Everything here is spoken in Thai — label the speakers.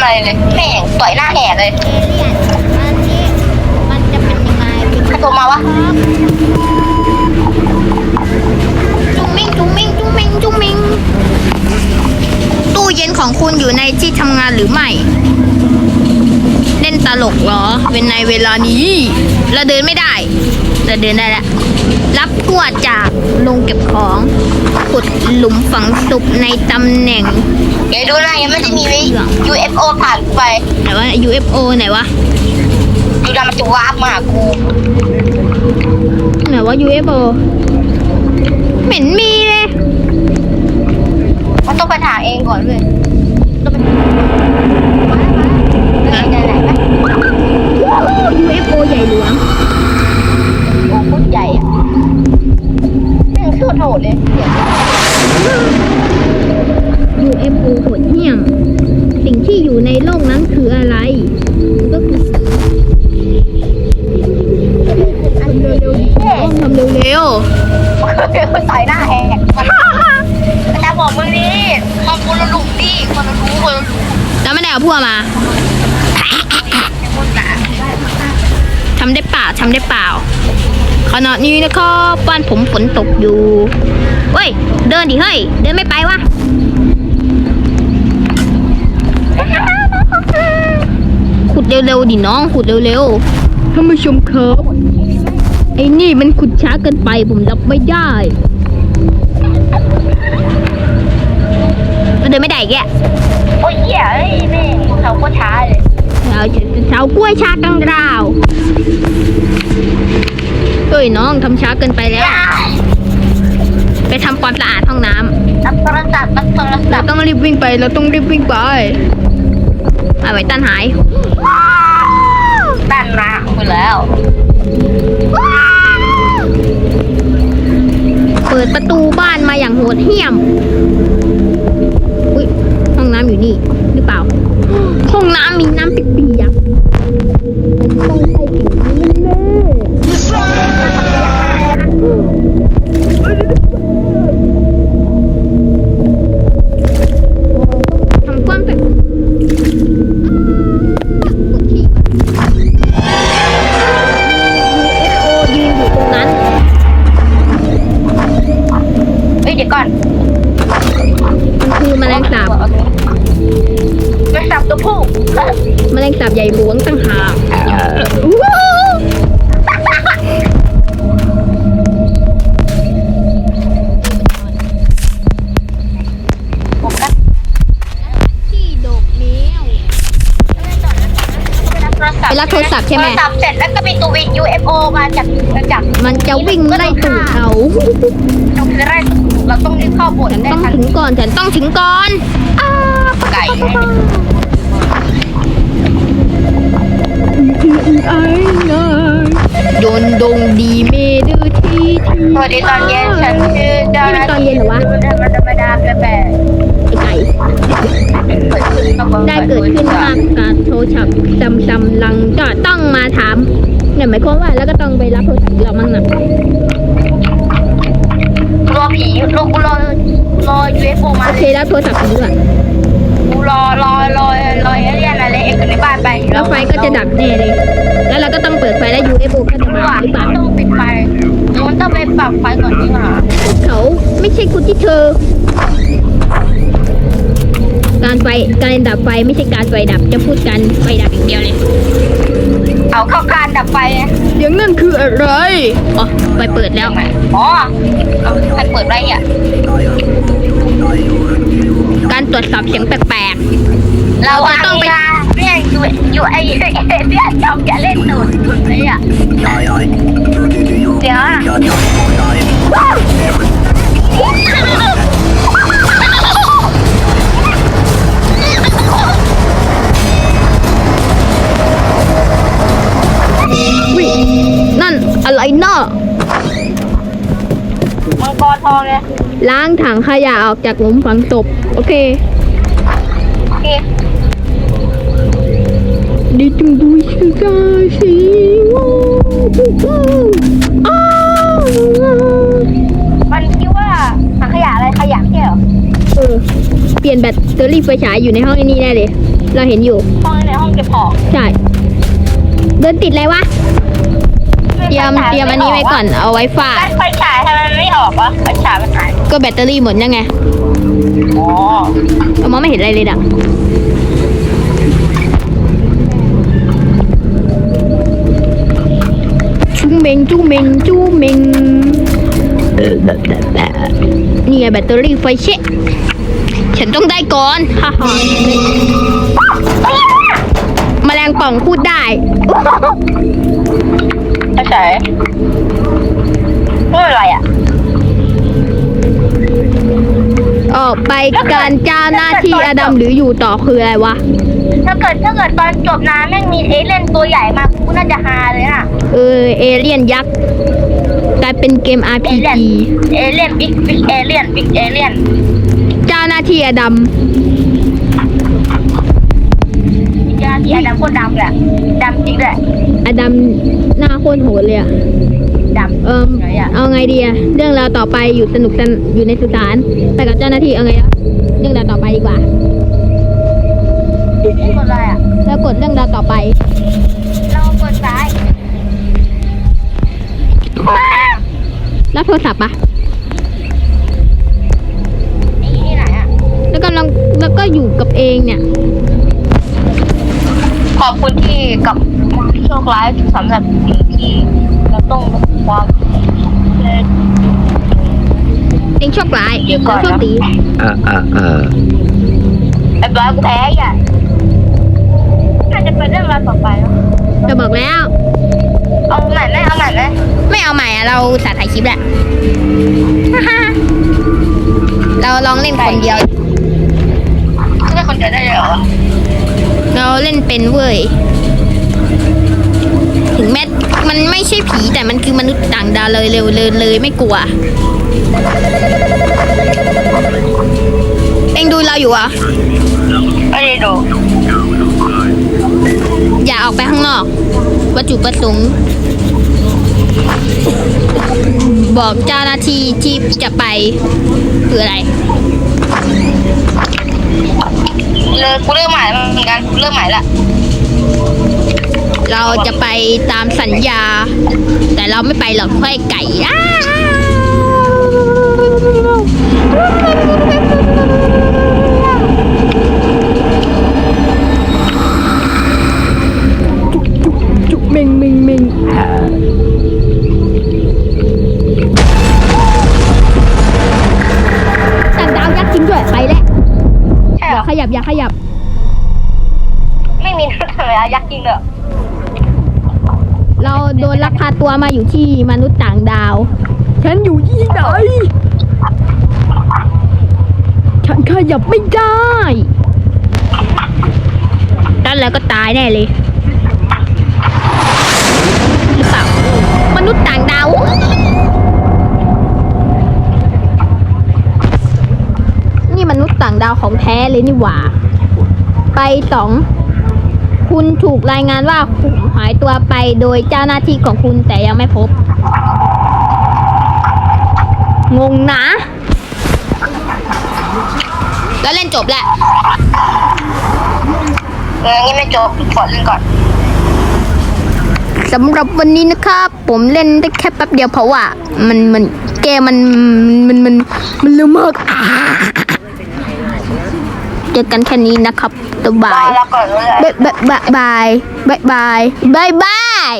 Speaker 1: อะไรเลยแม่งต่อยหน้าแหกเลย
Speaker 2: เอเลี่ยนอันนี้มันจะเป็นยังไงเป็น
Speaker 1: ใครโทรมาวะ
Speaker 2: จุ้งมิงจุ้งมิงจุ้งมิงจุ้งมิงตู้เย็นของคุณอยู่ในที่ทำงานหรือไม่ เล่นตลกเหรอ เป็นในเวลานี้ เราเดินไม่ได้เราเดินได้แล้วรับกวดจากลงเก็บของขุดหลุมฝังศพในตำแหน่ง
Speaker 1: เดี๋ยวดูนะยังไม่ได้มี UFO ผ่านไป
Speaker 2: ไหนว่า UFO ไหนวะ
Speaker 1: ดูนะมันจะวาร์ปมาหากู
Speaker 2: ไหนว่า UFO เหม็นมีเลย
Speaker 1: มันต้องไปหาเองก่อนเลยต้องไปไหนไหนไหนไหม
Speaker 2: UFO ใหญ่หลวง
Speaker 1: ต่อย
Speaker 2: หน้า
Speaker 1: แหกมันจะบอกมึงนี่มองคนละหลุมดิคนละรู้คนละรู้
Speaker 2: ๆแล้วไม่ได้เอาพวกมา
Speaker 1: คนหนา
Speaker 2: ทำได้เปล่าทำได้เปล่าขณะนี้นะครับบ้านผมฝนตกอยู่เฮ้ย เดินดิเฮ้ย เดินไม่ไปวะขุดเร็วๆดิน้องขุดเร็วๆท่านผู้ชมครับ ไอ้นี่มันขุดช้าเกินไปผมรับไม่ได้มันเดินไม่ได้อีกแก
Speaker 1: โอ้ยเหี้ยเอ้ยแม่งเขาโคตรช้าเลย
Speaker 2: เราจะเสากล้วยชากังราวเฮ้ยน้องทำช้าเกินไปแล้ว ไปทำความสะอาดห้องน้ำ
Speaker 1: รับโทรศัพท์รับโทรศั
Speaker 2: เรา
Speaker 1: พท์
Speaker 2: ต้องรีบวิ่งไป เราต้องรีบวิ่งไปเอาไว้ตันหาย
Speaker 1: ตั้นมาไปแล้ว
Speaker 2: เปิดประตูบ้านมาอย่างโหดเหี้ยม อุ้ยห้องน้ำอยู่นี่ หรือเปล่า ห้องน้ำมีน้ำเปียกๆมันต้องใช่สิ่งนี้แน่ รับโทรศัพท์ใช่ไหม
Speaker 1: โทรศัพท์เสร็จแล้วก็มีตัววิน UFO มาจากจาก
Speaker 2: มันจะวิ่งไล่ตูดเขา
Speaker 1: เราคือไล่เราต้องรีบเข้าโบสถ์
Speaker 2: ฉัน
Speaker 1: ได้
Speaker 2: ต้อง
Speaker 1: ทัน
Speaker 2: ถึงก่อนฉันต้องถึงก่อนอ้า
Speaker 1: ไก่
Speaker 2: โดนดงดีเมดือทีที
Speaker 1: สวัสดีตอนเย็นฉันชื่อเจ้าหน้า
Speaker 2: นี่มันตอนเย็นเหรอวะ
Speaker 1: ธรรมดาธรรมดาแบบ
Speaker 2: ไอ้ไก่
Speaker 1: เปิดขึ้นก็
Speaker 2: ได้เกิดขึ้นมากการโทรศัพท์จำจำลังก็ต้องมาถามเนี่ยหมายความว่าแล้วก็ต้องไปรับโทรศัพท์เรามั่งนะ
Speaker 1: รอผีรอกูรอรอ UFO มา
Speaker 2: โอ
Speaker 1: เล
Speaker 2: เค
Speaker 1: ย
Speaker 2: รับโทรศัพท์ดีกว่า
Speaker 1: กูรอรอรอรอเอเลี่ยนอะไรเอกในบ้านไป
Speaker 2: แล้วไฟก็จะดับแน่เลย แล้วเราก็ต้องเปิดไฟแล้ว UFO ก็จะมา
Speaker 1: ว่า
Speaker 2: หรือเปล่า
Speaker 1: ต้องปิดไฟมันต้องไปปรับไฟก่อนดีกว่า
Speaker 2: เขาไม่ใช่คนที่เธอ การไฟการดับไฟไม่ใช่การไฟดับจะพูดกันไฟดับอย่างเดียวเลย
Speaker 1: เอาเข้าการดับไฟนะ
Speaker 2: เสียงนั่นคืออะไรอ๋อไฟเปิดแล้ว
Speaker 1: อ๋อใครเปิดไรอะ
Speaker 2: การตรวจสอบเสียงแปลก
Speaker 1: เรา
Speaker 2: เราจะต้องไป
Speaker 1: เรียกอยู่อยู่ไอเอเลี่ยนจอมจะเล่นหนุนเลยอะเดี๋ยวอะ
Speaker 2: นั่นอะไรเนาะ
Speaker 1: มังกรทองเลย
Speaker 2: ล้างถังขยะออกจากหลุมฝังศพโอเค
Speaker 1: โอเค
Speaker 2: ดีจุงดุยสุกาสีว้าวอ้าว
Speaker 1: มันคิดว่าถังขยะอะไรขยะไม่ใช่เหรอ
Speaker 2: เออเปลี่ยนแบตเตอรี่ไฟฉายอยู่ในห้องไอ้นี่แน่เลย เราเห็นอยู่
Speaker 1: ห้องในห้องเก็บของ
Speaker 2: ใช่ เดินติดอะไรวะเตรีย มเตรียมอันนี้ไว้ก่อนเอาไว้ฟาด
Speaker 1: ไฟฉายทำไมไม่ออกวะไฟฉายมันหาย
Speaker 2: ก็แบตเตอรี่หมดยังไง
Speaker 1: อ๋อ
Speaker 2: เรามองไม่เห็นอะไรเลยดังจุ้งเมงจุ้งเมงจุ้งเมงแบบแบบแบบนี่ไงแบตเตอรี่ไฟเช็คฉันต้องได้ก่อนฮ่าฮ่าแมลงป่องพูดได้
Speaker 1: ไฟฉายพูดอะไรอะ
Speaker 2: ออกไปการเจ้าหน้าที่อดัมหรืออยู่ต่อคืออะไรวะ
Speaker 1: ถ้าเกิดถ้าเกิดตอนจบนะแม่งมีเอเลี่ยนตัวใหญ่มากูน่าจะฮาเลยน่ะ
Speaker 2: เออ เอเลี่ยนยักษ์กลายเป็นเกม
Speaker 1: เอ
Speaker 2: RPG
Speaker 1: เลี่ยน เอเลี่ยนบิ๊กบิ๊กเอเลี่ยนบิ๊กเอเลี่ยน
Speaker 2: เจ้าหน้าที่อดัม
Speaker 1: โคตรดำเลยอะดำจริงเลย
Speaker 2: อดัมหน้าโคตรโหดเลยอะ
Speaker 1: ดำ
Speaker 2: เอิม
Speaker 1: ไหนอะ
Speaker 2: เอาไงดีอะเรื่องราวต่อไปอยู่สนุกสนอยู่ในสุสานไปกับเจ้าหน้าที่เอาไงอะเรื่องราวต่อไปดีกว่า
Speaker 1: นี่คนอะไรอะ
Speaker 2: แล้วกดเรื่องราวต่อไป
Speaker 1: เรากดซ้าย
Speaker 2: แล้วโทรศัพท์ปะ
Speaker 1: นี่ที่ไหนอะ
Speaker 2: แล้วก็ลองแล้วก็อยู่กับเองเนี่ย
Speaker 1: ขอบคุณที่กับโชคร้ายสำหรับสิ่งที่เราต้องความ
Speaker 2: เองโชคร้าย
Speaker 1: เดี๋ยวก่อนนะ
Speaker 2: โชคดี
Speaker 3: อ่าอ่าอ่า
Speaker 1: ไอ้บ้ากูแพ้อะน่าจะเป็นเรื่องราวต่อไปแล้ว
Speaker 2: จะบอกแล้ว
Speaker 1: เอาใหม่ไหมเอาใหม่ไหม
Speaker 2: ไม่เอาใหม่อะเราสาถ่ายคลิปแหละเราลองเล่นคนเดียว
Speaker 1: เล่นคนเดียวได้เลยเหรอ
Speaker 2: เราเล่นเป็นเว้ย ถึงแม้มันไม่ใช่ผีแต่มันคือมนุษย์ต่างดาวเลยเร็วเลยเลยไม่กลัว เอ็งดูเราอยู่เหรอะ
Speaker 1: ไม่ได้ดู
Speaker 2: อย่าออกไปข้างนอก วัตถุประสงค์ บอกเจ้าหน้าที่ที่จะไป คืออะไร
Speaker 1: เลยกูเริ่มใหม่แล้วเหมือนกันกูเริ่มใหม่ละ
Speaker 2: เราจะไปตามสัญญา แต่เราไม่ไปหรอกเพราะไอ้ไก่อ้าจุกเมงเมงเมงสั่งดาวยักษ์จริงด้วยไปแล้ว
Speaker 1: ใช่
Speaker 2: อ
Speaker 1: เหร
Speaker 2: ย่า
Speaker 1: อ
Speaker 2: ขยับอย่าขยับ
Speaker 1: ไม่มีนักเลยอะยักษ์จริงเหรอ
Speaker 2: เราโดนลักพาตัวมาอยู่ที่มนุษย์ต่างดาว ฉันอยู่ที่ไหน ฉันขยับไม่ได้ นั่นแล้วก็ตายแน่เลย ท้เลยนี่หว่า ไปสอง คุณถูกรายงานว่าคุณหายตัวไปโดยเจ้าหน้าที่ของคุณแต่ยังไม่พบ งงนะ แล้วเล่นจบแหละ
Speaker 1: เอองี้ไม่จบขอเล่นก่อน
Speaker 2: สำหรับวันนี้นะครับ ผมเล่นได้แค่แป๊บเดียวเพราะว่า มันมันเกมมันมันมันมันเร็วมาก อ่าเจอกันแค่นี้นะครับบ๊ายบาย
Speaker 1: แล้วก่อนเลย
Speaker 2: บ๊ายบาย บ๊ายบาย บ๊ายบายบ๊ายบาย